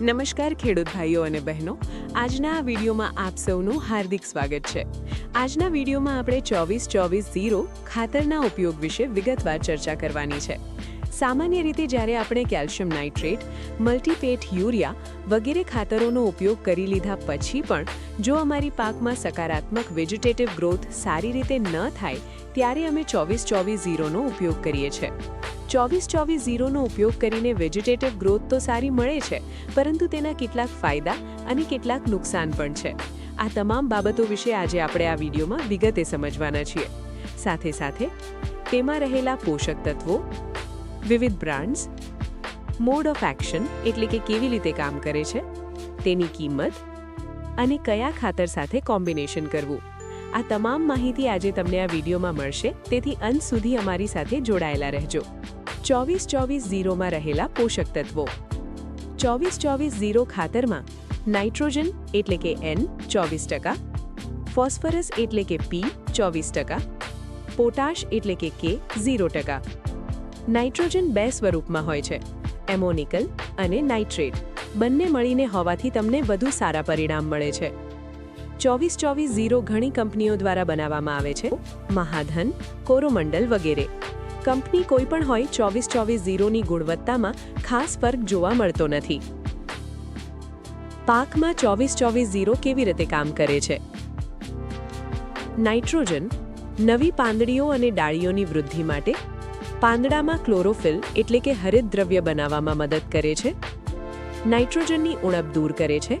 નમસ્કાર ખેડૂત ભાઈઓ અને બહેનો. આજના આ વિડીયોમાં આપ સૌનું હાર્દિક સ્વાગત છે. આજના વિડીયોમાં આપણે ચોવીસ ચોવીસ ઝીરો ખાતરના ઉપયોગ વિશે વિગતવાર ચર્ચા કરવાની છે. સામાન્ય રીતે જ્યારે આપણે કેલ્શિયમ નાઇટ્રેટ, મલ્ટીપેટ યુરિયા વગેરે ખાતરોનો ઉપયોગ કરી લીધા પછી પણ જો અમારી પાકમાં સકારાત્મક વેજીટેટિવ ગ્રોથ સારી રીતે ન થાય, ત્યારે અમે ચોવીસ ચોવીસ ઝીરોનો ઉપયોગ કરીએ છીએ. ચોવીસ ચોવીસ ઝીરોનો ઉપયોગ કરીને વેજીટેટિવ ગ્રોથ તો સારી મળે છે, પરંતુ તેના કેટલાક ફાયદા અને કેટલાક નુકસાન પણ છે. આ તમામ બાબતો વિશે આજે આપણે આ વિડીયોમાં વિગતે સમજવાના છીએ. સાથે સાથે તેમાં રહેલા પોષક તત્વો વિવિધ બ્રાન્ડ્સ, મોડ ઓફ એક્શન એટલે કે કેવી રીતે કામ કરે છે, તેની કિંમત અને કયા ખાતર સાથે કોમ્બિનેશન કરવું. આ તમામ માહિતી આજે તમને આ વિડીયોમાં મળશે, તેથી અંત સુધી અમારી સાથે જોડાયેલા રહેજો. ચોવીસ ચોવીસ ઝીરોમાં રહેલા પોષક તત્વો. ચોવીસ ચોવીસ ઝીરો ખાતરમાં નાઇટ્રોજન એટલે કે એન ચોવીસ ટકા, ફોસ્ફરસ એટલે કે પી ચોવીસ ટકા, પોટાશ એટલે કે કે ઝીરો ટકા. નાઇટ્રોજન બે સ્વરૂપમાં હોય છે, એમોનિકલ અને નાઇટ્રેટ. બંને મળીને હોવાથી તમને વધુ સારા પરિણામ મળે છે. ચોવીસ ચોવીસ ઝીરો ઘણી કંપનીઓ દ્વારા બનાવવામાં આવે છે, મહાધન, કોરોમંડલ વગેરે. કંપની કોઈ પણ હોય, ચોવીસ ચોવીસ ઝીરોની ગુણવત્તામાં ખાસ ફરક જોવા મળતો નથી. પાકમાં ચોવીસ ચોવીસ ઝીરો કેવી રીતે કામ કરે છે? નાઇટ્રોજન નવી પાંદડીઓ અને ડાળીઓની વૃદ્ધિ માટે પાંદડામાં ક્લોરોફિલ એટલે કે હરિતદ્રવ્ય બનાવવામાં મદદ કરે છે. નાઇટ્રોજનની ઉણપ દૂર કરે છે.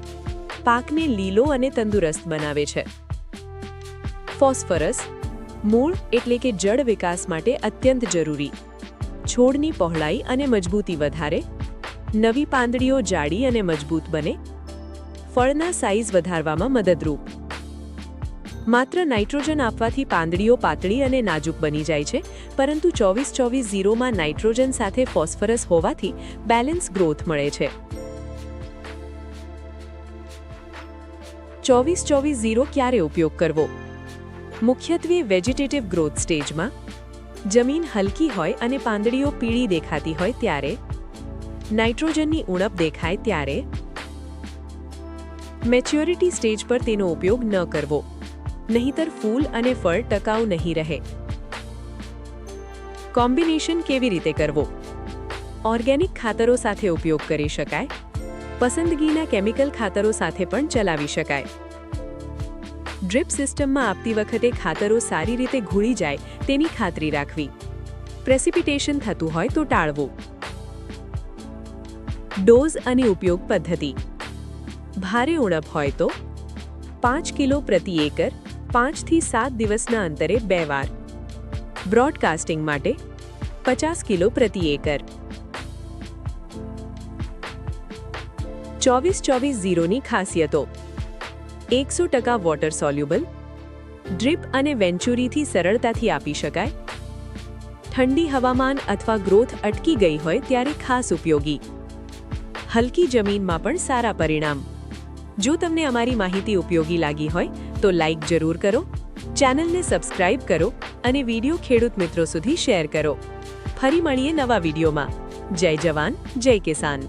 પાકને લીલો અને તંદુરસ્ત બનાવે છે. ફોસ્ફરસ, મૂળ એટલે કે જળ વિકાસ માટે અત્યંત જરૂરી. છોડની પહોળાઈ અને મજબૂતી વધારે. નવી પાંદડીઓ જાડી અને મજબૂત બને. ફળના સાઇઝ વધારવામાં મદદરૂપ. માત્ર નાઇટ્રોજન આપવાથી પાંદડીઓ પાતળી અને નાજુક બની જાય છે, પરંતુ ચોવીસ ચોવીસ ઝીરોમાં નાઇટ્રોજન સાથે ફોસ્ફરસ હોવાથી બેલેન્સ ગ્રોથ મળે છે. ચોવીસ ચોવીસ ઝીરો ક્યારે ઉપયોગ કરવો? મુખ્યત્વે વેજીટેટિવ ગ્રોથ સ્ટેજમાં. જમીન હલકી હોય અને પાંદડીઓ પીળી દેખાતી હોય ત્યારે. નાઇટ્રોજનની ઉણપ દેખાય ત્યારે. મેચ્યોરિટી સ્ટેજ પર તેનો ઉપયોગ ન કરવો. નહીતર ફૂલ અને ફળ ટકાઉ નહીં રહે. કોમ્બિનેશન કેવી રીતે કરવો? ઓર્ગેનિક ખાતરો સાથે ઉપયોગ કરી શકાય. પસંદગીના કેમિકલ ખાતરો સાથે પણ ચલાવી શકાય. ડ્રીપ સિસ્ટમમાં આપતી વખતે ખાતરો સારી રીતે ઘૂળી જાય તેની ખાતરી રાખવી. પ્રેસિપિટેશન થતું હોય તો ટાળવું. ડોઝ અને ઉપયોગ પદ્ધતિ. ભારે ઉણપ હોય તો પાંચ કિલો પ્રતિ એકર પાંચથી સાત દિવસના અંતરે બે વાર. બ્રોડકાસ્ટિંગ માટે પચાસ કિલો પ્રતિ એકર. ચોવીસ ચોવીસ ઝીરોની ખાસિયતો. એકસો ટકા વોટર સોલ્યુબલ, ડ્રીપ અને વેન્ચુરીથી સરળતાથી આપી શકાય. ઠંડી હવામાન અથવા ગ્રોથ અટકી ગઈ હોય ત્યારે ખાસ ઉપયોગી. હલકી જમીનમાં પણ સારા પરિણામ. જો તમને અમારી માહિતી ઉપયોગી લાગી હોય તો લાઇક જરૂર કરો ચેનલને સબસ્ક્રાઇબ કરો અને વીડિયો ખેડૂત મિત્રો સુધી શેર કરો. ફરી મળીએ નવા વિડીયોમાં જય જવાન, જય કિસાન.